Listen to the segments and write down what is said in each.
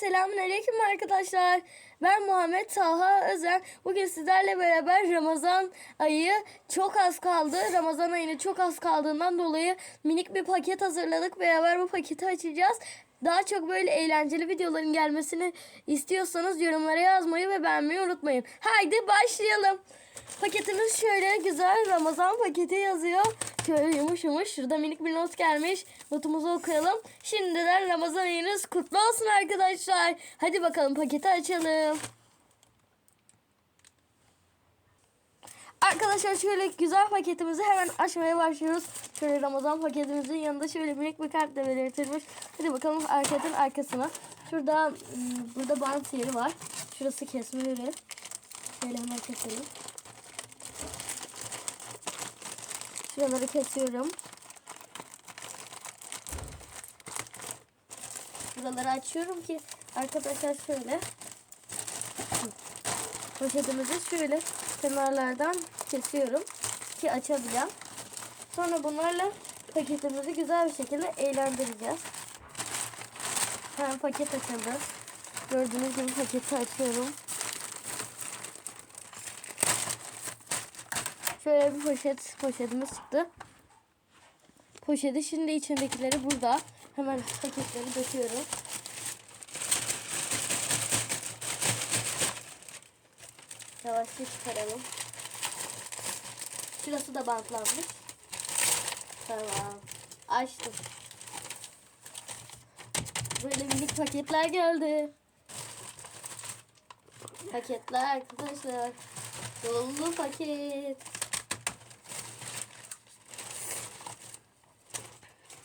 selamun aleyküm arkadaşlar. Ben Muhammed Taha Özen. Bugün sizlerle beraber Ramazan ayı çok az kaldı. Ramazan ayını çok az kaldığından dolayı minik bir paket hazırladık. Beraber bu paketi açacağız. Daha çok böyle eğlenceli videoların gelmesini istiyorsanız yorumlara yazmayı ve beğenmeyi unutmayın. Haydi başlayalım. Paketimiz şöyle güzel Ramazan paketi yazıyor. Şöyle yumuş yumuş. Şurada minik bir not gelmiş. Notumuzu okuyalım. Şimdiden Ramazan ayınız kutlu olsun arkadaşlar. Hadi bakalım paketi açalım. Arkadaşlar şöyle güzel paketimizi hemen açmaya başlıyoruz. Şöyle Ramazan paketimizin yanında şöyle minik bir kart da belirtilmiş. Hadi bakalım paketin arkasına. Şurada ım, burada bant yeri var. Şurası kesme yeri. Şöyle hemen keselim. Şuraları kesiyorum. Buraları açıyorum ki arkadaşlar şöyle poşetimizi şöyle kenarlardan kesiyorum ki açabileceğim. Sonra bunlarla paketimizi güzel bir şekilde eğlendireceğiz. Hemen paket açıldı. Gördüğünüz gibi paketi açıyorum. Şöyle bir poşet poşetimiz çıktı. Poşeti şimdi içindekileri burada. Hemen paketleri döküyorum. Yavaşça çıkaralım. Şurası da bantlanmış. Tamam. Açtım. Böyle minik paketler geldi. Paketler arkadaşlar. Dolu paket.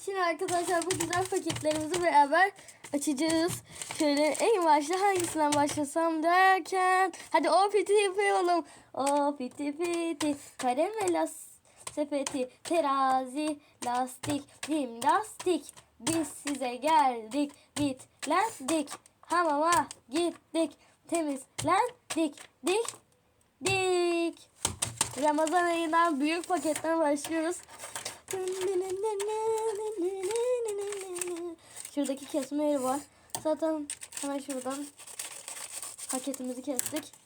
Şimdi arkadaşlar bu güzel paketlerimizi beraber açacağız. Şöyle en başta hangisinden başlasam derken. Hadi o piti yapalım. O piti piti. Las sepeti. Terazi, lastik, jimnastik. Biz size geldik. Bitlendik. Hamama gittik. Temizlendik. Dik. Dik. Ramazan ayından büyük paketten başlıyoruz. Şuradaki kesme yeri var. Zaten hemen şuradan paketimizi kestik.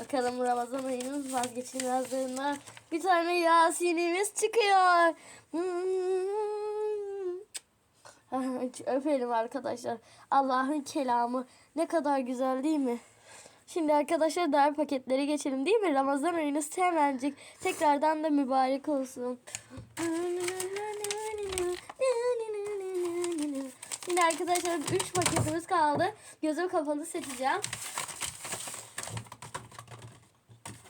Bakalım Ramazan ayının vazgeçilmezlerinden bir tane Yasin'imiz çıkıyor. Öpelim arkadaşlar. Allah'ın kelamı ne kadar güzel değil mi? Şimdi arkadaşlar diğer paketleri geçelim değil mi? Ramazan ayınız hemencik tekrardan da mübarek olsun. Şimdi arkadaşlar 3 paketimiz kaldı. Gözüm kapalı seçeceğim.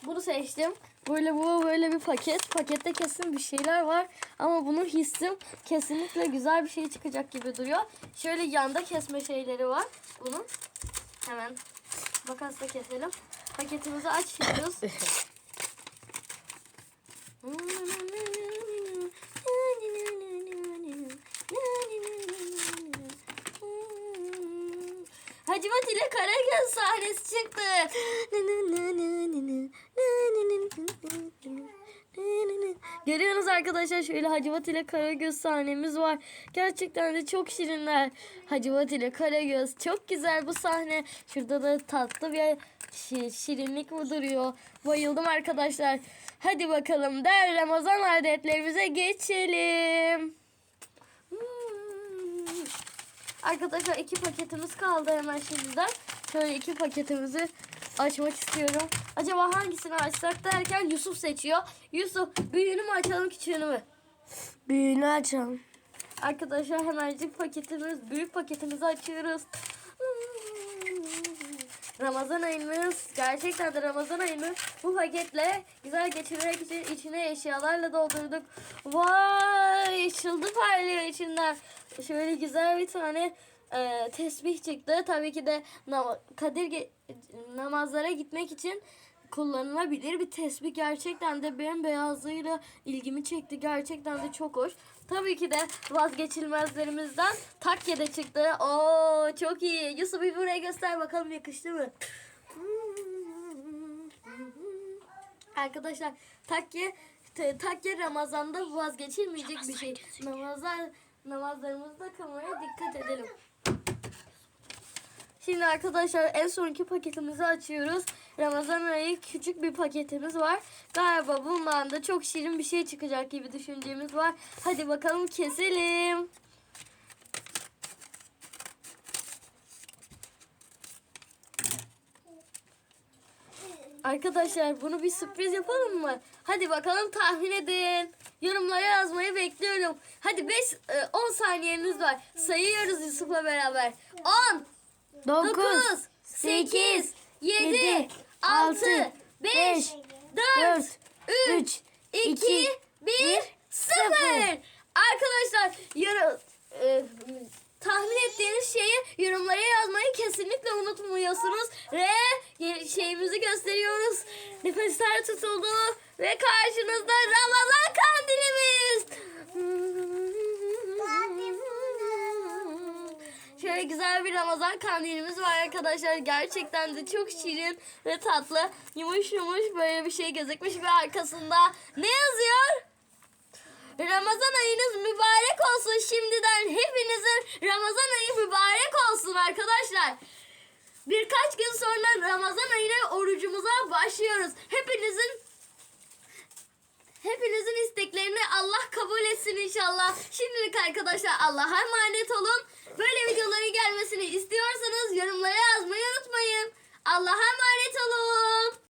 Bunu seçtim. Böyle bu böyle bir paket. Pakette kesin bir şeyler var. Ama bunun hissim kesinlikle güzel bir şey çıkacak gibi duruyor. Şöyle yanda kesme şeyleri var. Bunun. Hemen makasla keselim. Paketimizi açıyoruz. Hacivat ile Karagöz sahnesi çıktı. Görüyorsunuz arkadaşlar şöyle Hacivat ile Karagöz sahnemiz var. Gerçekten de çok şirinler. Hacivat ile Karagöz çok güzel bu sahne. Şurada da tatlı bir şi- şirinlik mi duruyor. Bayıldım arkadaşlar. Hadi bakalım der Ramazan adetlerimize geçelim. Hmm. Arkadaşlar iki paketimiz kaldı hemen şimdiden. Şöyle iki paketimizi açmak istiyorum. Acaba hangisini açsak derken Yusuf seçiyor. Yusuf büyüğünü mü açalım küçüğünü mü? Büyüğünü açalım. Arkadaşlar hemencik paketimiz, büyük paketimizi açıyoruz. Ramazan ayımız, gerçekten de Ramazan ayını bu paketle güzel geçirmek için içine eşyalarla doldurduk. Vay, çıldı parlıyor içinden. Şöyle güzel bir tane e, tesbih çıktı. Tabii ki de nam- Kadir namazlara gitmek için kullanılabilir bir tesbih. Gerçekten de bembeyazlığıyla ilgimi çekti. Gerçekten de çok hoş. Tabii ki de vazgeçilmezlerimizden takke de çıktı. Oo çok iyi. Yusuf bir buraya göster bakalım yakıştı mı? Arkadaşlar takke te- takke Ramazan'da vazgeçilmeyecek bir şey. Namazlar namazlarımızda kameraya dikkat edelim. Şimdi arkadaşlar en sonki paketimizi açıyoruz. Ramazan ayı küçük bir paketimiz var. Galiba bundan da çok şirin bir şey çıkacak gibi düşüncemiz var. Hadi bakalım keselim. Arkadaşlar bunu bir sürpriz yapalım mı? Hadi bakalım tahmin edin. Yorumlara yazmayı bekliyorum. Hadi 5 10 saniyeniz var. Sayıyoruz Yusuf'la beraber. 10 9, 9 8 7 6 5 4 3 2 1 0 Arkadaşlar yor- e, tahmin ettiğiniz şeyi yorumlara yazmayı kesinlikle unutmuyorsunuz ve şeyimizi gösteriyoruz. Nefesler tutuldu ve karşınızda Ramazan kandilimiz. Şöyle güzel bir Ramazan kandilimiz var arkadaşlar. Gerçekten de çok şirin ve tatlı. Yumuş yumuş böyle bir şey gözükmüş ve arkasında ne yazıyor? Ramazan ayınız mübarek olsun şimdiden hepinizin Ramazan ayı mübarek olsun arkadaşlar. Birkaç gün sonra Ramazan ayına orucumuza başlıyoruz. Hepinizin etsin inşallah. Şimdilik arkadaşlar Allah'a emanet olun. Böyle videoların gelmesini istiyorsanız yorumlara yazmayı unutmayın. Allah'a emanet olun.